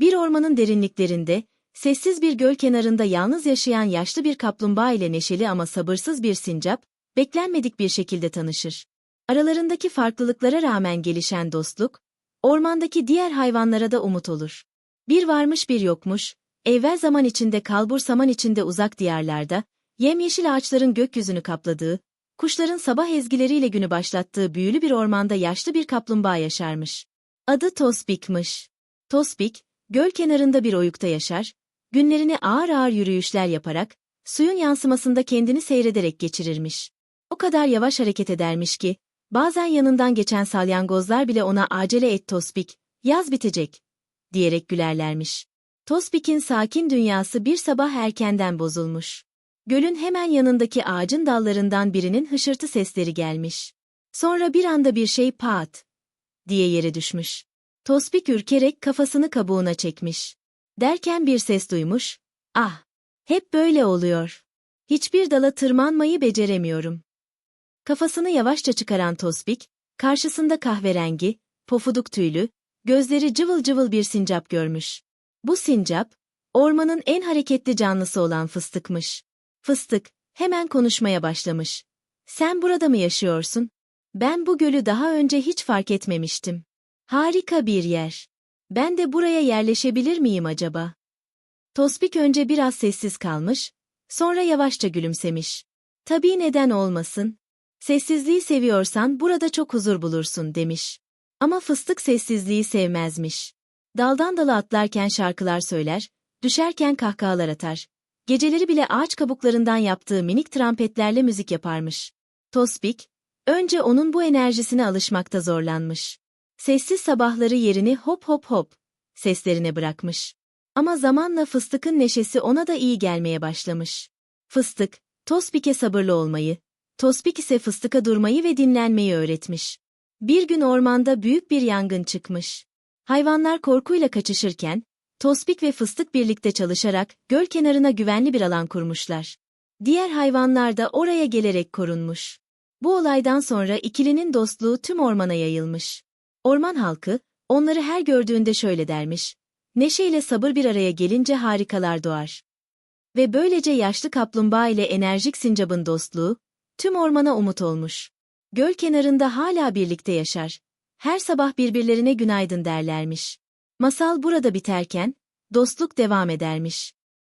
Bir ormanın derinliklerinde, sessiz bir göl kenarında yalnız yaşayan yaşlı bir kaplumbağa ile neşeli ama sabırsız bir sincap, beklenmedik bir şekilde tanışır. Aralarındaki farklılıklara rağmen gelişen dostluk, ormandaki diğer hayvanlara da umut olur. Bir varmış bir yokmuş, evvel zaman içinde kalbur saman içinde uzak diyarlarda, yemyeşil ağaçların gökyüzünü kapladığı, kuşların sabah ezgileriyle günü başlattığı büyülü bir ormanda yaşlı bir kaplumbağa yaşarmış. Adı Tospik'miş. Tospik, göl kenarında bir oyukta yaşar, günlerini ağır ağır yürüyüşler yaparak, suyun yansımasında kendini seyrederek geçirirmiş. O kadar yavaş hareket edermiş ki, bazen yanından geçen salyangozlar bile ona acele et Tospik, yaz bitecek, diyerek gülerlermiş. Tospik'in sakin dünyası bir sabah erkenden bozulmuş. Gölün hemen yanındaki ağacın dallarından birinin hışırtı sesleri gelmiş. Sonra bir anda bir şey pat diye yere düşmüş. Tospik ürkerek kafasını kabuğuna çekmiş. Derken bir ses duymuş. Ah! Hep böyle oluyor. Hiçbir dala tırmanmayı beceremiyorum. Kafasını yavaşça çıkaran Tospik, karşısında kahverengi, pofuduk tüylü, gözleri cıvıl cıvıl bir sincap görmüş. Bu sincap, ormanın en hareketli canlısı olan fıstıkmış. Fıstık, hemen konuşmaya başlamış. Sen burada mı yaşıyorsun? Ben bu gölü daha önce hiç fark etmemiştim. Harika bir yer. Ben de buraya yerleşebilir miyim acaba? Tospik önce biraz sessiz kalmış, sonra yavaşça gülümsemiş. Tabii neden olmasın? Sessizliği seviyorsan burada çok huzur bulursun demiş. Ama fıstık sessizliği sevmezmiş. Daldan dala atlarken şarkılar söyler, düşerken kahkahalar atar. Geceleri bile ağaç kabuklarından yaptığı minik trampetlerle müzik yaparmış. Tospik, önce onun bu enerjisine alışmakta zorlanmış. Sessiz sabahları yerini hop hop hop seslerine bırakmış. Ama zamanla fıstıkın neşesi ona da iyi gelmeye başlamış. Fıstık, Tospik'e sabırlı olmayı, Tospik ise fıstıka durmayı ve dinlenmeyi öğretmiş. Bir gün ormanda büyük bir yangın çıkmış. Hayvanlar korkuyla kaçışırken, Tospik ve Fıstık birlikte çalışarak göl kenarına güvenli bir alan kurmuşlar. Diğer hayvanlar da oraya gelerek korunmuş. Bu olaydan sonra ikilinin dostluğu tüm ormana yayılmış. Orman halkı, onları her gördüğünde şöyle dermiş. Neşeyle sabır bir araya gelince harikalar doğar. Ve böylece yaşlı kaplumbağa ile enerjik sincabın dostluğu, tüm ormana umut olmuş. Göl kenarında hala birlikte yaşar. Her sabah birbirlerine günaydın derlermiş. Masal burada biterken, dostluk devam edermiş.